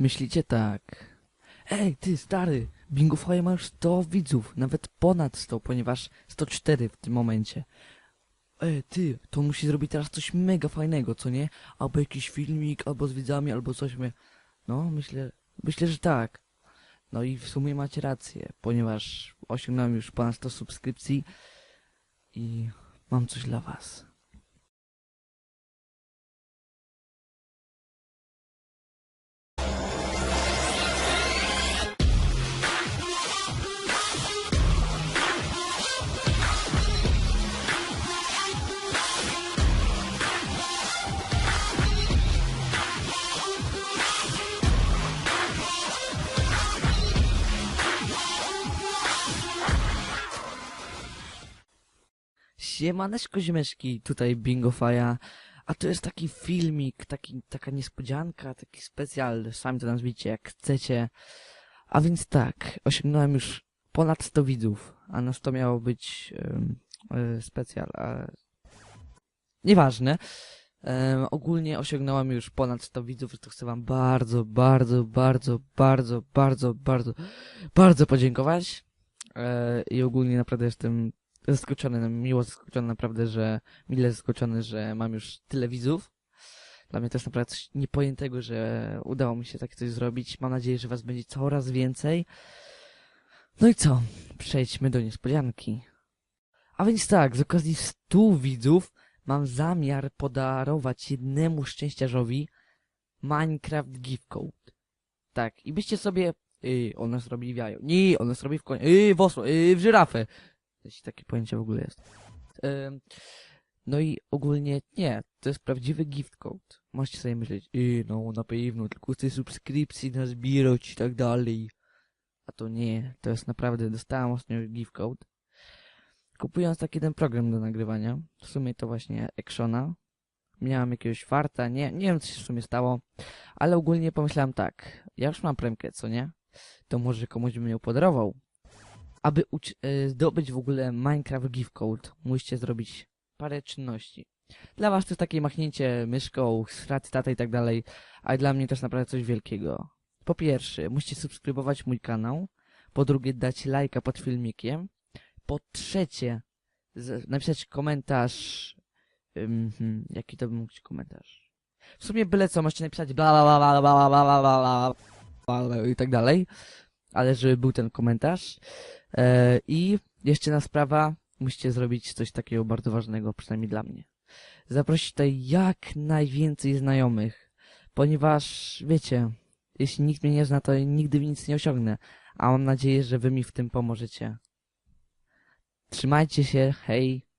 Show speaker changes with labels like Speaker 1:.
Speaker 1: Myślicie tak. Ej, ty stary, Bingo Fire ma już 100 widzów, nawet ponad 100, ponieważ 104 w tym momencie. Ej, ty, to musi zrobić teraz coś mega fajnego, co nie? Albo jakiś filmik, albo z widzami, albo coś mnie... No, myślę, myślę, że tak. No i w sumie macie rację, ponieważ osiągnąłem już ponad 100 subskrypcji i mam coś dla was. Siemaneczko ziemeczki, tutaj Bingo Faja, a to jest taki filmik, taki, taka niespodzianka, taki specjal, sami to nazwijcie jak chcecie. A więc tak, osiągnąłem już ponad 100 widzów, a nas to miało być um, e, specjal, a... Nieważne. Em, ogólnie osiągnąłem już ponad 100 widzów, to chcę wam bardzo, bardzo, bardzo, bardzo, bardzo, bardzo, bardzo podziękować. E, I ogólnie naprawdę jestem zaskoczony, no, miło zaskoczony naprawdę, że, mile zaskoczony, że mam już tyle widzów. Dla mnie to jest naprawdę coś niepojętego, że udało mi się takie coś zrobić. Mam nadzieję, że was będzie coraz więcej. No i co? Przejdźmy do niespodzianki. A więc tak, z okazji 100 widzów mam zamiar podarować jednemu szczęściarzowi Minecraft Gift Code. Tak, i byście sobie... Yy, on nas robi w jajo. Nie, on nas w konia. Yy, w osło, yy, w żyrafę. Jeśli takie pojęcie w ogóle jest. No i ogólnie nie, to jest prawdziwy gift code. Możecie sobie myśleć, yy, no na pewno, tylko te subskrypcji nazbierać i tak dalej. A to nie, to jest naprawdę, dostałem ostatnio gift code. Kupując taki jeden program do nagrywania, w sumie to właśnie Actiona. Miałem jakiegoś farta, nie, nie wiem co się w sumie stało, ale ogólnie pomyślałem tak, ja już mam premkę, co nie? To może komuś bym ją podarował aby e, zdobyć w ogóle Minecraft Gift Code, musicie zrobić parę czynności. Dla was to jest takie machnięcie myszką, straty tata i tak dalej, a dla mnie to jest naprawdę coś wielkiego. Po pierwsze, musicie subskrybować mój kanał. Po drugie, dać lajka pod filmikiem. Po trzecie, napisać komentarz. ym, hmm, jaki to by mógł być komentarz? W sumie byle co, możecie napisać bla bla bla bla bla bla bla bla i tak dalej. Ale żeby był ten komentarz. E, I jeszcze jedna sprawa, musicie zrobić coś takiego bardzo ważnego, przynajmniej dla mnie. Zaprosić tutaj jak najwięcej znajomych, ponieważ wiecie, jeśli nikt mnie nie zna, to nigdy nic nie osiągnę, a mam nadzieję, że wy mi w tym pomożecie. Trzymajcie się, hej!